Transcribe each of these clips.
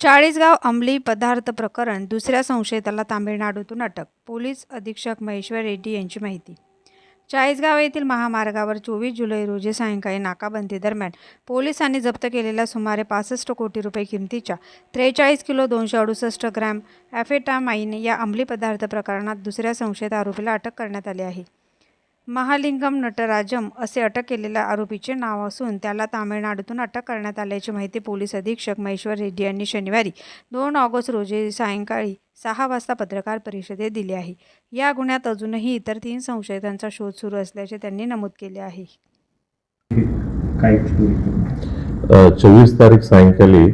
चाळीसगाव अंमली पदार्थ प्रकरण दुसऱ्या संशयिताला तामिळनाडूतून अटक पोलीस अधीक्षक महेश्वर रेड्डी यांची माहिती. चाळीसगाव येथील महामार्गावर चोवीस जुलै रोजी सायंकाळी नाकाबंदी दरम्यान पोलिसांनी जप्त केलेल्या सुमारे पासष्ट कोटी रुपये किमतीच्या त्रेचाळीस किलो दोनशे अडुसष्ट ग्रॅम ॲफेटामाईन या अंमली पदार्थ प्रकरणात दुसऱ्या संशयित आरोपीला अटक करण्यात आली आहे. महालिंगम नटराजम असे अटक केलेल्या आरोपीचे नाव असून त्याला तामिळनाडूतून अटक करण्यात आल्याची माहिती पोलीस अधीक्षक महेश्वर रेड्डी यांनी शनिवारी दोन ऑगस्ट रोजी सायंकाळी सहा वाजता पत्रकार परिषदेत दिली आहे. या गुन्ह्यात अजूनही इतर तीन संशयितांचा शोध सुरू असल्याचे त्यांनी नमूद केले आहे. चोवीस तारीख सायंकाळी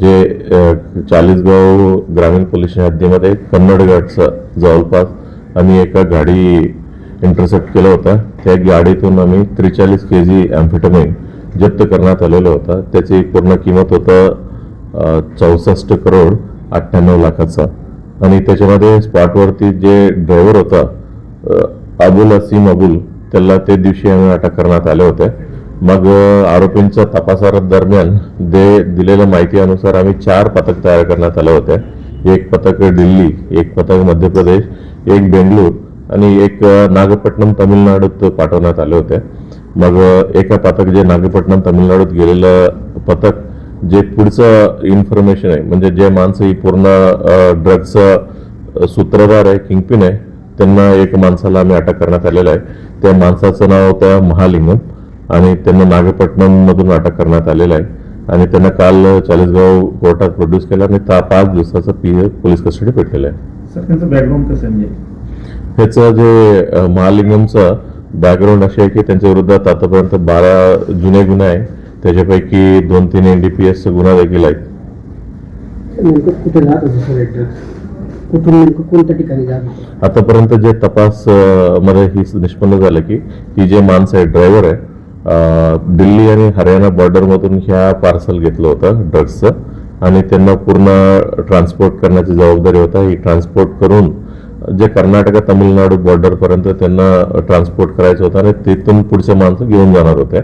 जे चाळीसगाव ग्रामीण पोलीस हद्दीमध्ये कन्नडगडचं जवळपास आम्ही एका गाडी इंटरसेप्ट केलं होता. त्या गाडीतून आम्ही त्रेचाळीस के जी ॲम्फेटमाइन जप्त करण्यात आलेलं होतं. त्याची पूर्ण किंमत होतं चौसष्ट करोड अठ्ठ्याण्णव लाखाचा. आणि त्याच्यामध्ये स्पॉटवरती जे ड्रायव्हर होता अबुल असीम अबुल त्याला ते दिवशी आम्ही अटक करण्यात आले होत्या मग आरोपींच्या तपासा दरम्यान दे दिलेल्या माहितीनुसार आम्ही चार पथक तयार करण्यात आले होत्या एक पथक दिल्ली एक पथक मध्य प्रदेश एक बेंगळूर आणि एक नागपट्टणम तामिळनाडूत पाठवण्यात आले होते. मग एका पथक जे नागपट्टणम तामिळनाडूत गेलेलं पथक जे पुढचं इन्फॉर्मेशन आहे म्हणजे जे माणसं ही पूर्ण ड्रग्सचं सूत्रधार आहे किंगपिन आहे त्यांना एक माणसाला आम्ही अटक करण्यात आलेलं आहे. त्या माणसाचं नाव होतं महालिंगम आणि त्यांना नागपट्टणम मधून अटक करण्यात आलेलं आहे. आणि त्यांना काल चाळीसगाव कोर्टात प्रोड्यूस केलं आणि ता पाच दिवसाचं पी पोलीस कस्टडी भेटलेलं आहे. सर त्यांचं बॅकग्राऊंड कसं आहे? म्हणजे ह्याचं जे महालिंगमचं बॅकग्राऊंड असे आहे की त्यांच्या विरोधात आतापर्यंत बारा जुने गुन्हे आहे त्याच्यापैकी दोन तीन एन डी पी एसचे गुन्हा देखील आहेत. आतापर्यंत जे तपासमध्ये ही निष्पन्न झालं की ही जे माणसं आहे ड्रायव्हर आहे दिल्ली आणि हरियाणा बॉर्डरमधून ह्या पार्सल घेतलं होतं ड्रग्सचं आणि त्यांना पूर्ण ट्रान्सपोर्ट करण्याची जबाबदारी होता. ही ट्रान्सपोर्ट करून जे कर्नाटक तमिळनाडू बॉर्डरपर्यंत त्यांना ट्रान्सपोर्ट करायचं होतं आणि तिथून पुढचे माणसं घेऊन जाणार होते.